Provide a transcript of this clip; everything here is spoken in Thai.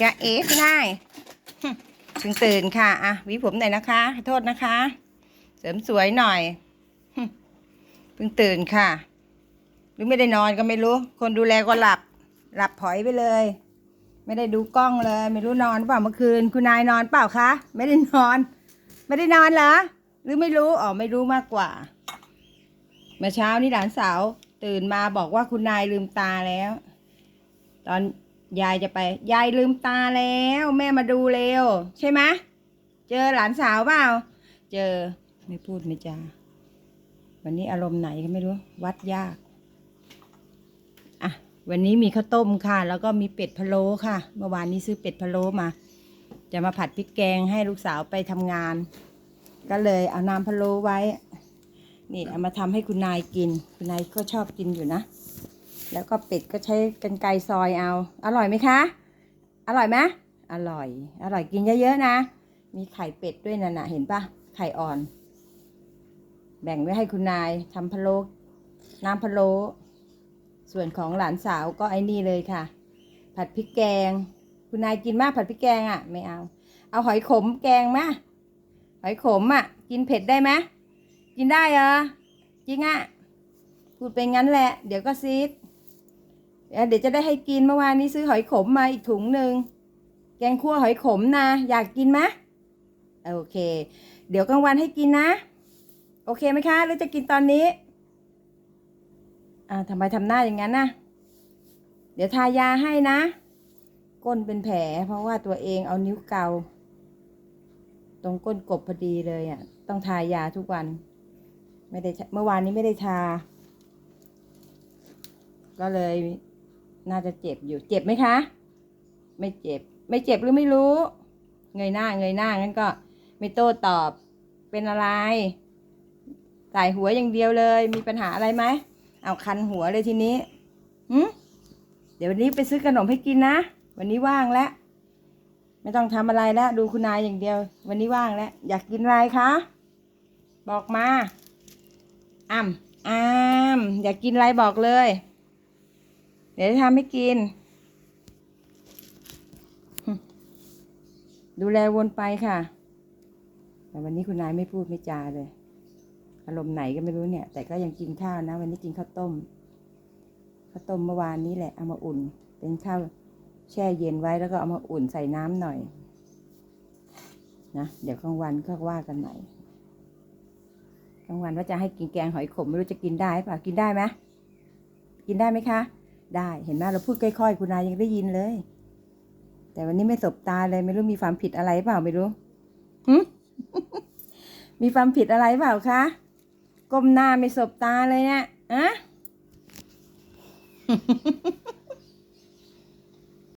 จะเอ๋คุณนายหึเพิ่งตื่นค่ะอะวิผมหน่อยนะคะขอโทษนะคะ เสริมสวยหน่อยเพิ่งตื่นค่ะ หรือไม่ได้นอนก็ไม่รู้ คนดูแลก็หลับ หลับผอยไปเลย ไม่ได้ดูกล้องเลย ไม่รู้นอนเปล่าเมื่อคืน คุณนายนอนเปล่าคะไม่ได้นอน ไม่ได้นอนเหรอหรือไม่รู้อ๋อไม่รู้มากกว่าเมื่อเช้านี่หลานสาวตื่นมาบอกว่าคุณนายลืมตาแล้ว ตอน ยายจะไป ยายลืมตาแล้ว แม่มาดูเร็ว ใช่ไหมเจอหลานสาวเปล่า เจอไม่พูดไม่จาวันนี้อารมณ์ไหนก็ไม่รู้ วัดยาก อะ วันนี้มีข้าวต้มค่ะ แล้วก็มีเป็ดพะโล้ค่ะ เมื่อวานนี้ซื้อเป็ดพะโล้มา จะมาผัดพริกแกงให้ลูกสาวไปทำงาน ก็เลยเอาน้ำพะโล้ไว้ นี่เอามาทำให้คุณนายกิน คุณนายก็ชอบกินอยู่นะ แล้วก็เป็ดก็ใช้กันไกรซอยเอา อร่อยไหมคะ อร่อยไหมอร่อย อร่อยกินเยอะๆนะ มีไข่เป็ดด้วยนะนะเห็นปะไข่อ่อน แบ่งไว้ให้คุณนายทำพะโล้น้ำพะโล้ส่วนของหลานสาวก็ไอ้นี่เลยค่ะ ผัดพริกแกง คุณนายกินมากผัดพริกแกงอะ ไม่เอา เอาหอยขมแกงมาหอยขมอะ กินเผ็ดได้ไหมกินได้เหรอจริงอะพูดไปงั้นแหละ เดี๋ยวก็ซีด เดี๋ยวจะได้ให้กินเมื่อวานนี้ซื้อหอยขมมาอีกถุงหนึ่งแกงคั่วหอยขมนะ อยากกินไหมโอเค เดี๋ยวกลางวันให้กินนะ โอเคไหมคะ หรือจะกินตอนนี้อ่าทำไมทำหน้าอย่างนั้นนะเดี๋ยวทายาให้นะ ก้นเป็นแผล เพราะว่าตัวเองเอานิ้วเกา ตรงก้นกบพอดีเลยอะ ต้องทายาทุกวัน ไม่ได้เมื่อวานนี้ไม่ได้ทา ก็เลย น่าจะเจ็บอยู่ เจ็บไหมคะ ไม่เจ็บ ไม่เจ็บหรือไม่รู้ เงยหน้า เงยหน้างั้นก็ ไม่โต้ตอบ เป็นอะไร สายหัวอย่างเดียวเลย มีปัญหาอะไรไหม เอาคันหัวเลยทีนี้หืเดี๋ยววันนี้ไปซื้อขนมให้กินนะ วันนี้ว่างแล้ว ไม่ต้องทำอะไรแล้ว ดูคุณนายอย่างเดียว วันนี้ว่างแล้ว อยากกินอะไรคะ บอกมาอ้ำอ้ำอยากกินอะไรบอกเลย ดี๋ยวจะทำให้กิน ดูแลวนไปค่ะ แต่วันนี้คุณนายไม่พูดไม่จาเลย อารมณ์ไหนก็ไม่รู้เนี่ย แต่ก็ยังกินข้าวนะ วันนี้กินข้าวต้ม ข้าวต้มเมื่อวานนี้แหละ เอามาอุ่น เป็นข้าวแช่เย็นไว้แล้วก็เอามาอุ่นใส่น้ำหน่อย นะ เดี๋ยวกลางวันก็ว่ากันใหม่กลางวันว่าจะให้กินแกงหอยขมไม่รู้จะกินได้เปล่ากินได้ไหมกินได้ไหมคะ ได้เห็นไหมเราพูดค่อยๆ คุณนายยังได้ยินเลย แต่วันนี้ไม่สบตาเลย ไม่รู้มีความผิดอะไรเปล่าไม่รู้มีความผิดอะไรเปล่าคะก้มหน้าไม่สบตาเลยเนี่ยอะ